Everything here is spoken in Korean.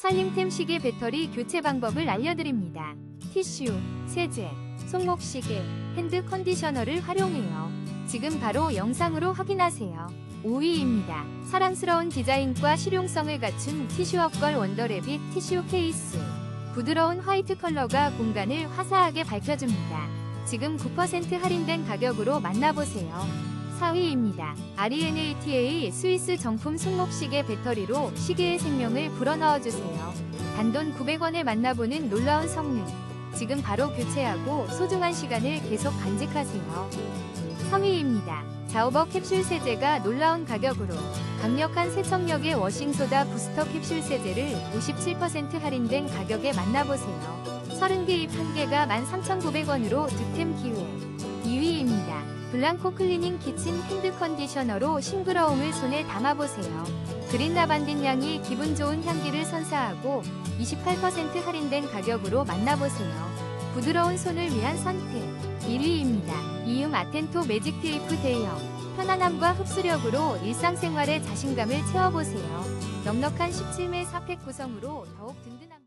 살림템 시계 배터리 교체 방법을 알려드립니다. 티슈, 세제, 손목 시계, 핸드 컨디셔너를 활용해요. 지금 바로 영상으로 확인하세요. 5위입니다. 사랑스러운 디자인과 실용성을 갖춘 티슈 업걸 원더레빗 티슈 케이스. 부드러운 화이트 컬러가 공간을 화사하게 밝혀줍니다. 지금 9% 할인된 가격으로 만나보세요. 4위입니다. RENATA 스위스 정품 손목시계 배터리로 시계의 생명을 불어넣어주세요. 단돈 900원에 만나보는 놀라운 성능. 지금 바로 교체하고 소중한 시간을 계속 간직하세요. 3위입니다. 자오버 캡슐 세제가 놀라운 가격으로 강력한 세척력의 워싱소다 부스터 캡슐 세제를 57% 할인된 가격에 만나보세요. 30개 입 1개가 13,900원으로 득템 기회. 2위입니다. 블랑코 클리닝 키친 핸드 컨디셔너로 싱그러움을 손에 담아보세요. 그린 라반딘 향이 기분 좋은 향기를 선사하고 28% 할인된 가격으로 만나보세요. 부드러운 손을 위한 선택. 1위입니다. 이음 아텐토 매직 테이프 대형. 편안함과 흡수력으로 일상생활의 자신감을 채워보세요. 넉넉한 17매 4팩 구성으로 더욱 든든합니다.